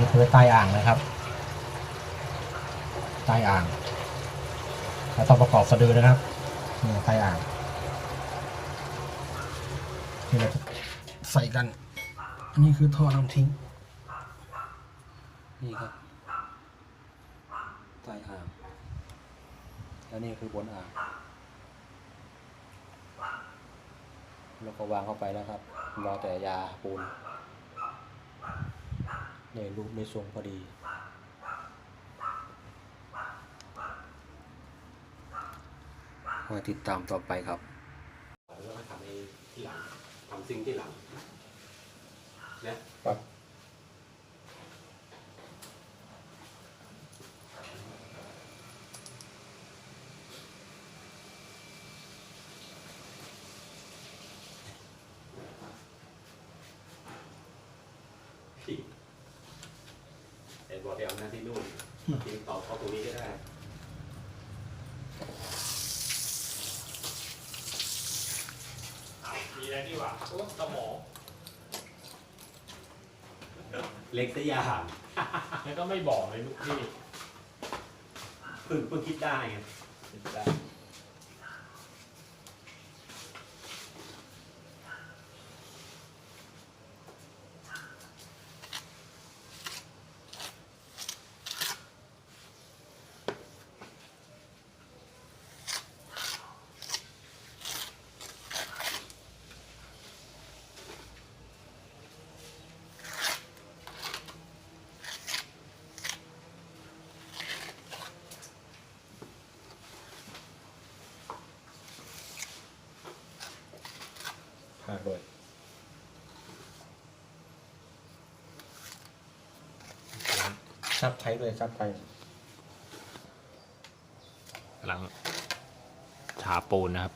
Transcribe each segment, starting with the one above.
นี่คือใต้อ่างนะครับ ใต้อ่างเราต้องประกอบสะดือนะครับนี่ใต้อ่างที่เราจะใส่กัน อันนี้คือท่อน้ำทิ้ง นี่ครับใต้อ่างแล้วนี่คือบนอ่างแล้วก็วางเข้าไปแล้วครับรอแต่ยาปูน เนี่ยรูปในทรงพอดี มาติดตามต่อไปครับ แล้วก็ทำในที่หลังทำซิงค์ที่หลังเนี่ยครับพี่เอ็ด บอกไปเอาหน้าที่นู่นทิ้งต่อเข้าตรงนี้ก็ได้มีอะไรดีกว่าโอ้สมองเล็กแต่ยางแล้วก็ไม่บอกเลยลูกพี่เพิ่งเพิ่งคิดได้ไงพาด ด้วยซับไทยด้วยซับไทยกำลังฉาปูนนะครับ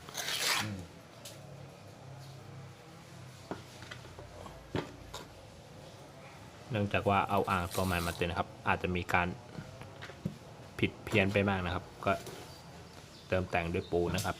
เนื่องจากว่าเอาอ่างตัวใหม่มาเติดนะครับ อาจจะมีการผิดเพี้ยนไปมากนะครับ ก็เติมแต่งด้วยปูนนะครับ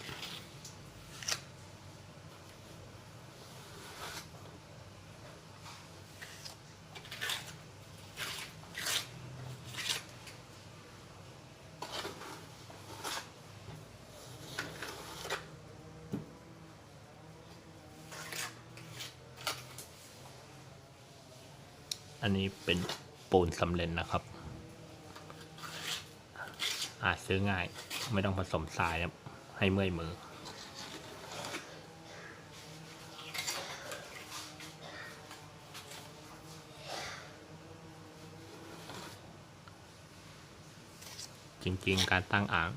อันนี้เป็น ปูนสำเร็จนะครับ อาจซื้อง่ายไม่ต้องผสมทรายนะให้เมื่อยมือ จริงๆ การตั้งอ่าง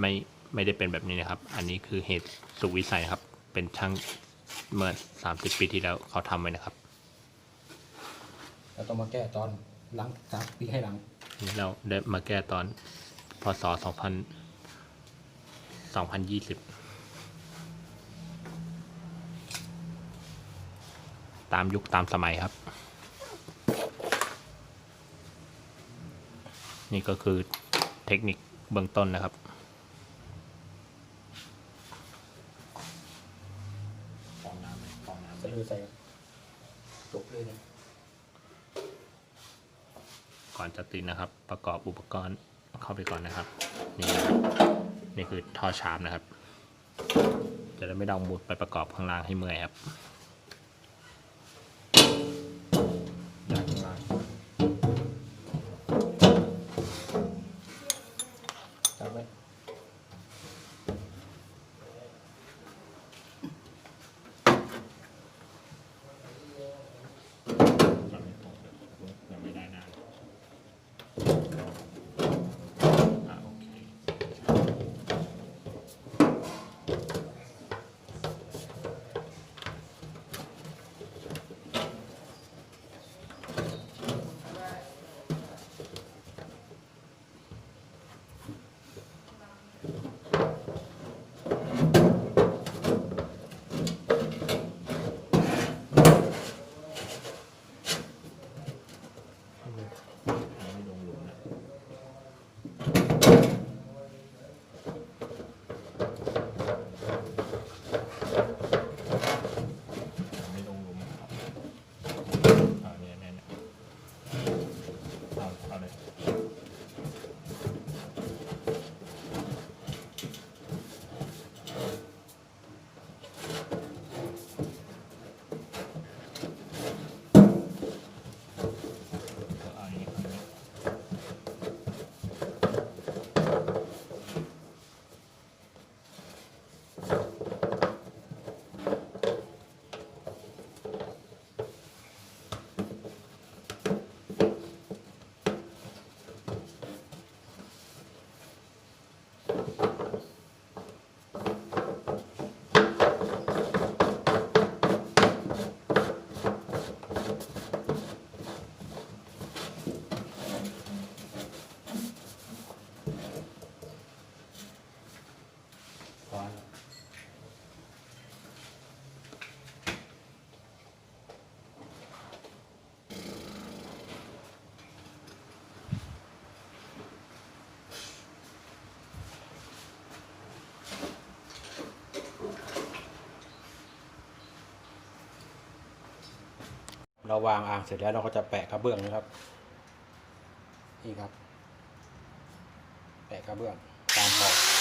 ไม่ไม่ได้เป็นแบบนี้นะครับ อันนี้คือเหตุสุวิสัยครับ เป็นช่างเมื่อ 30 ปีที่แล้วเขาทำไว้นะครับ เราต้องมาแก้ตอนหลังสามปีให้หลังนี่เราได้มาแก้ตอนพศ2000 2020ตามยุคตามสมัยครับ นี่ก็คือเทคนิคเบื้องต้นนะครับฟองน้ำไหมฟองน้ำสะดือใส่จบเลยเนี่ย ก่อนจะติดนะครับ ประกอบอุปกรณ์เข้าไปก่อนนะครับ นี่นะครับนี่คือท่อชาร์ปนะครับ จะได้ไม่ดองมุดไปประกอบข้างล่างให้เมื่อยครับ เราวางอ่างเสร็จแล้วเราก็จะแปะกระเบื้องนะครับ นี่ครับ แปะกระเบื้องตามขอบ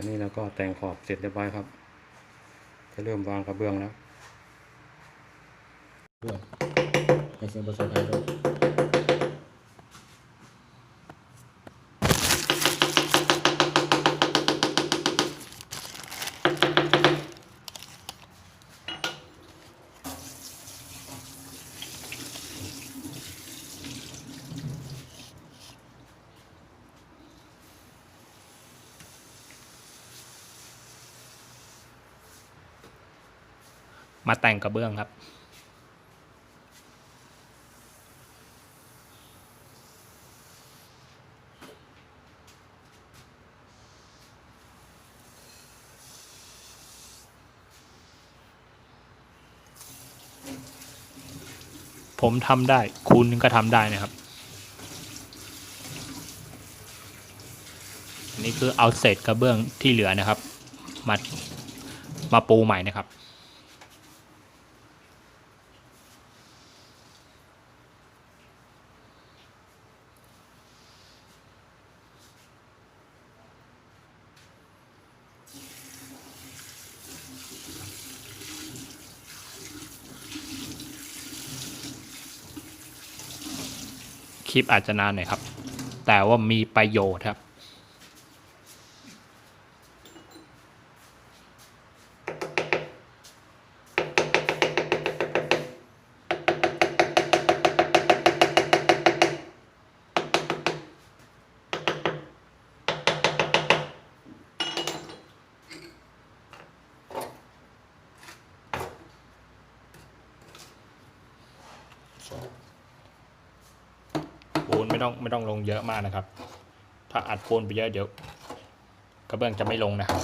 ตอนนี้เราก็แต่งขอบเสร็จเรียบร้อยครับ จะเริ่มวางกระเบื้องแล้วด้องในเสียงภาษาไทยด้วย มาแต่งกระเบื้องครับ ผมทำได้คุณก็ทำได้นะครับนนี้คือเอาเศษกระเบื้องที่เหลือนะครับ มามาปูใหม่นะครับ คลิปอาจจะนานหน่อยครับ แต่ว่ามีประโยชน์ครับ ปูนไม่ต้องไม่ต้องลงเยอะมากนะครับ ถ้าอัดปูนไปเยอะเดี๋ยวกระเบื้องจะไม่ลงนะครับ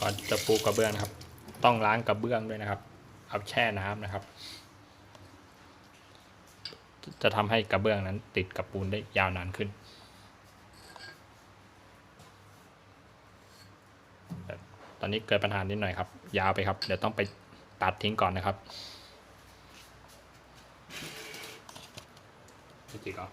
ก่อนจะปูกระเบื้องนะครับ ต้องล้างกระเบื้องด้วยนะครับ เอาแช่น้ำนะครับ จะทำให้กระเบื้องนั้นติดกับปูนได้ยาวนานขึ้น ตอนนี้เกิดปัญหานิดหน่อยครับ ยาวไปครับ เดี๋ยวต้องไปตัดทิ้งก่อนนะครับพี่จิกเหรอ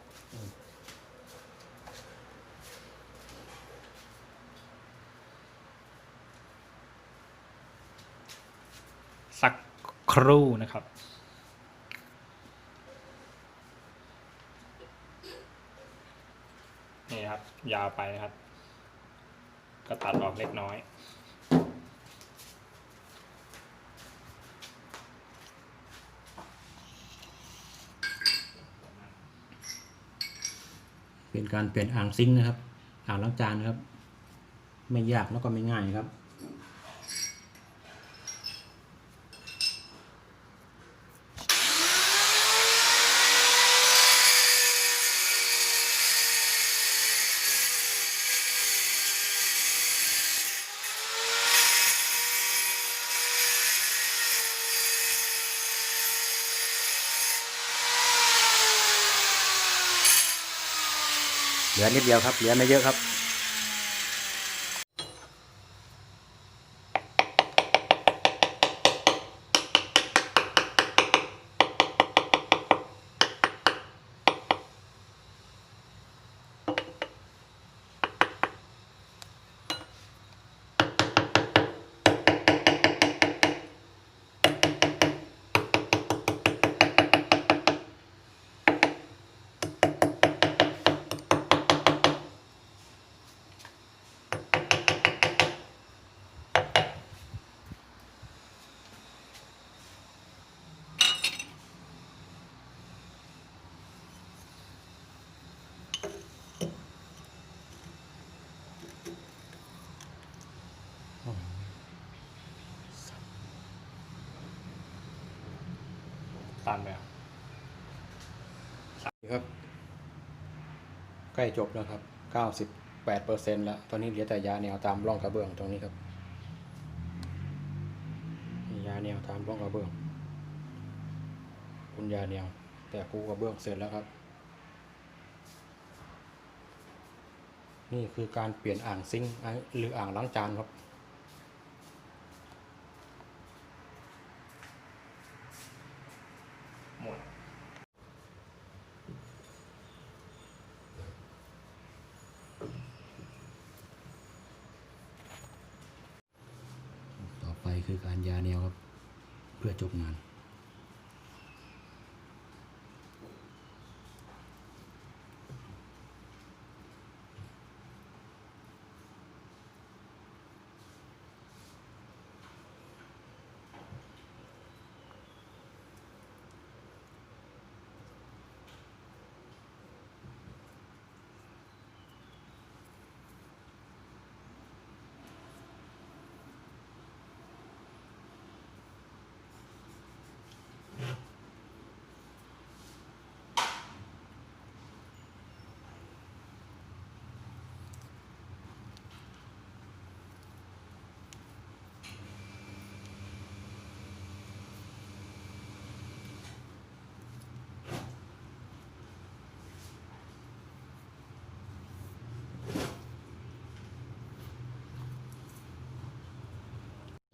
สักครู่นะครับ นี่ครับ ยาวไปนะครับ ก็ตัดออกเล็กน้อย เป็นการเปลี่ยนอ่างซิงค์นะครับ อ่างล้างจานครับ ไม่ยากแล้วก็ไม่ง่ายครับ น เหลือนิดเดียวครับ เหลือไม่เยอะครับ ตันไปอะครับ ใกล้จบแล้วครับ98เปอร์เซ็นต์แล้ว ตอนนี้เหลือแต่ยาแนวตามร่องกระเบื้องตรงนี้ครับ ยาแนวตามร่องกระเบื้อง คุณยาแนว แต่ปูกระเบื้องเสร็จแล้วครับ นี่คือการเปลี่ยนอ่างซิงหรืออ่างล้างจานครับ หมด ต่อไป คือการยาแนวครับ เพื่อจบงาน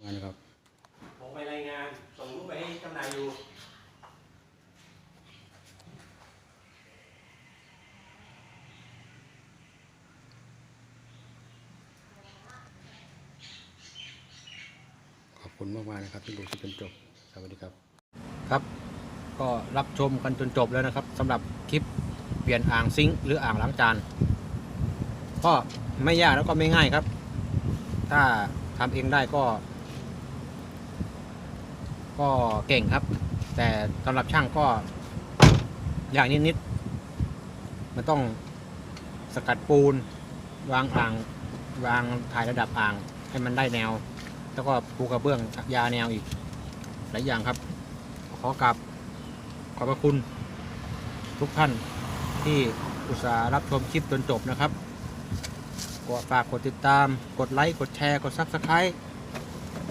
งานครับ ผมไปรายงาน ส่งรูปไปให้จำหน่าย อยู่ขอบคุณมากมากนะครับที่ดูจนจบ สวัสดีครับ ครับ ก็รับชมกันจนจบแล้วนะครับสำหรับคลิปเปลี่ยนอ่างซิงค์หรืออ่างล้างจาน ก็ไม่ยากแล้วก็ไม่ง่ายครับ ถ้าทำเองได้ก็ ก็เก่งครับ แต่สำหรับช่างก็ อย่างนิดๆมันต้องสกัดปูน วางอ่าง วางถ่ายระดับอ่าง ให้มันได้แนว แล้วก็ปูกระเบื้องยาแนวอีก หลายอย่างครับ ขอกลับขอบพระคุณ ทุกท่านที่อุตส่าห์รับชมคลิปจนจบนะครับกดฝากกดติดตาม กดไลค์ กดแชร์ กดซับสไครต์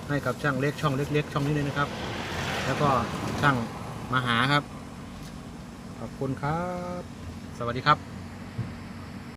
ให้กับช่างเล็กช่องเล็ก ๆ ช่องนี้เลยนะครับ แล้วก็ช่างมาหาครับ ขอบคุณครับ สวัสดีครับ